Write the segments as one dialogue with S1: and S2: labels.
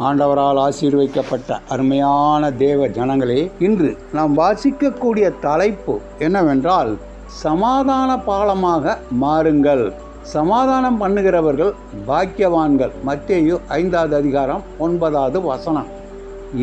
S1: ஆண்டவரால் ஆசீர்வைக்கப்பட்ட அருமையான தேவ ஜனங்களே இன்று நாம் வாசிக்கக்கூடிய தலைப்பு என்னவென்றால் சமாதான பாலமாக மாறுங்கள். சமாதானம் பண்ணுகிறவர்கள் பாக்கியவான்கள். மத்தேயு ஐந்தாவது அதிகாரம் ஒன்பதாவது வசனம்.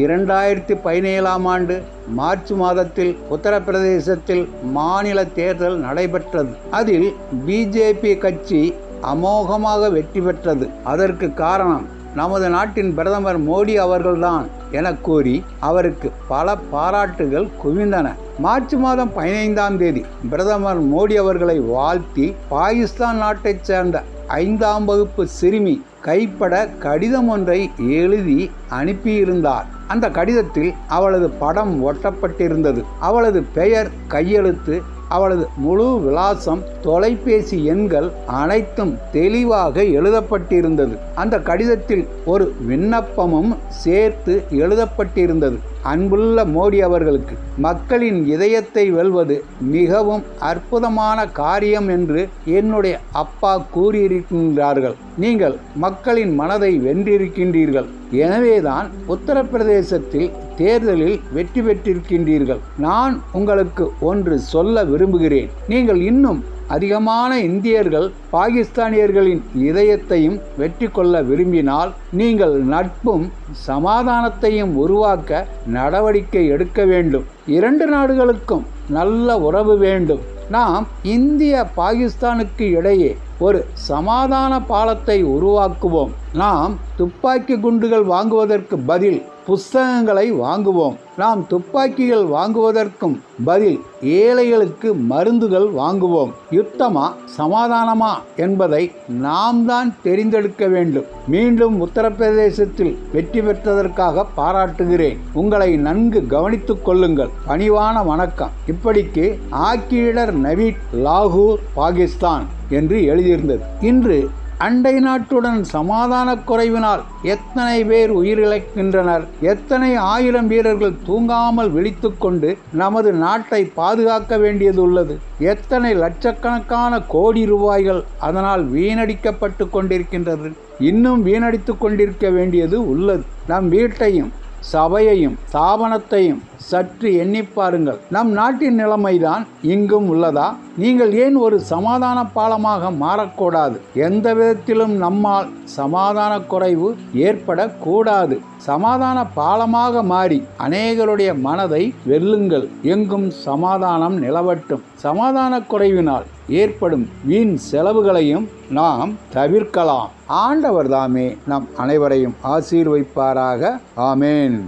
S1: இரண்டாயிரத்தி பதினேழாம் ஆண்டு மார்ச் மாதத்தில் உத்தரப்பிரதேசத்தில் மாநில தேர்தல் நடைபெற்றது. அதில் பிஜேபி கட்சி அமோகமாக வெற்றி பெற்றது. அதற்கு காரணம் நமது நாட்டின் பிரதமர் மோடி அவர்கள்தான் என கூறி அவருக்கு பல பாராட்டுகள் குவிந்தன. மார்ச் மாதம் பதினைந்தாம் தேதி பிரதமர் மோடி அவர்களை வாழ்த்தி பாகிஸ்தான் நாட்டைச் சேர்ந்த ஐந்தாம் வகுப்பு சிறுமி கைப்பட கடிதம் ஒன்றை எழுதி அனுப்பியிருந்தார். அந்த கடிதத்தில் அவளது படம் ஒட்டப்பட்டிருந்தது. அவளது பெயர் கையெழுத்து அவளது முழு விலாசம் தொலைபேசி எண்கள் அனைத்தும் தெளிவாக எழுதப்பட்டிருந்தது. அந்த கடிதத்தில் ஒரு விண்ணப்பமும் சேர்த்து எழுதப்பட்டிருந்தது. அன்புள்ள மோடி அவர்களுக்கு மக்களின் இதயத்தை வெல்வது மிகவும் அற்புதமான காரியம் என்று என்னுடைய அப்பா கூறியிருக்கின்றார்கள். நீங்கள் மக்களின் மனதை வென்றிருக்கின்றீர்கள். எனவேதான் உத்தரப்பிரதேசத்தில் தேர்தலில் வெற்றி பெற்றிருக்கின்றீர்கள். நான் உங்களுக்கு ஒன்று சொல்ல விரும்புகிறேன். நீங்கள் இன்னும் அதிகமான இந்தியர்கள் பாகிஸ்தானியர்களின் இதயத்தையும் வெற்றி கொள்ள விரும்பினால் நீங்கள் நட்பும் சமாதானத்தையும் உருவாக்க நடவடிக்கை எடுக்க வேண்டும். இரண்டு நாடுகளுக்கும் நல்ல உறவு வேண்டும். நாம் இந்திய பாகிஸ்தானுக்கு இடையே ஒரு சமாதான பாலத்தை உருவாக்குவோம். நாம் துப்பாக்கி குண்டுகள் வாங்குவதற்கு பதில் புஸ்தகங்களை வாங்குவோம். நாம் துப்பாக்கிகள் வாங்குவதற்கும் பதில் ஏழைகளுக்கு மருந்துகள் வாங்குவோம். யுத்தமா சமாதானமா என்பதை நாம் தான் தெரிந்தெடுக்க வேண்டும். மீண்டும் உத்தரப்பிரதேசத்தில் வெற்றி பெற்றதற்காக பாராட்டுகிறேன். உங்களை நன்கு கவனித்துக் கொள்ளுங்கள். பணிவான வணக்கம். இப்படிக்கு ஆக்கியிடர் நவீட் லாகூர் பாகிஸ்தான். என்று எழுதியிருந்தது. இன்று அண்டை நாட்டுடன் சமாதான குறைவினால் எத்தனை பேர் உயிரிழக்கின்றனர் எத்தனை ஆயிரம் வீரர்கள் தூங்காமல் விழித்துக்கொண்டு நமது நாட்டை பாதுகாக்க வேண்டியது உள்ளது. எத்தனை லட்சக்கணக்கான கோடி ரூபாய்கள் அதனால் வீணடிக்கப்பட்டு கொண்டிருக்கின்றது. இன்னும் வீணடித்து கொண்டிருக்க வேண்டியது உள்ளது. நம் வீட்டையும் சபையையும் ஸ்தாபனத்தையும் சற்று எண்ணி பாருங்கள். நம் நாட்டின் நிலைமைதான் இங்கும் உள்ளதா? நீங்கள் ஏன் ஒரு சமாதான பாலமாக மாறக்கூடாது? எந்த விதத்திலும் நம்மால் சமாதான குறைவு ஏற்படக்கூடாது. சமாதான பாலமாக மாறி அநேகருடைய மனதை வெல்லுங்கள். எங்கும் சமாதானம் நிலவட்டும். சமாதான குறைவினால் ஏற்படும் வீண் செலவுகளையும் நாம் தவிர்க்கலாம். ஆண்டவர் தாமே நம் அனைவரையும் ஆசீர்வைப்பாராக. ஆமேன்.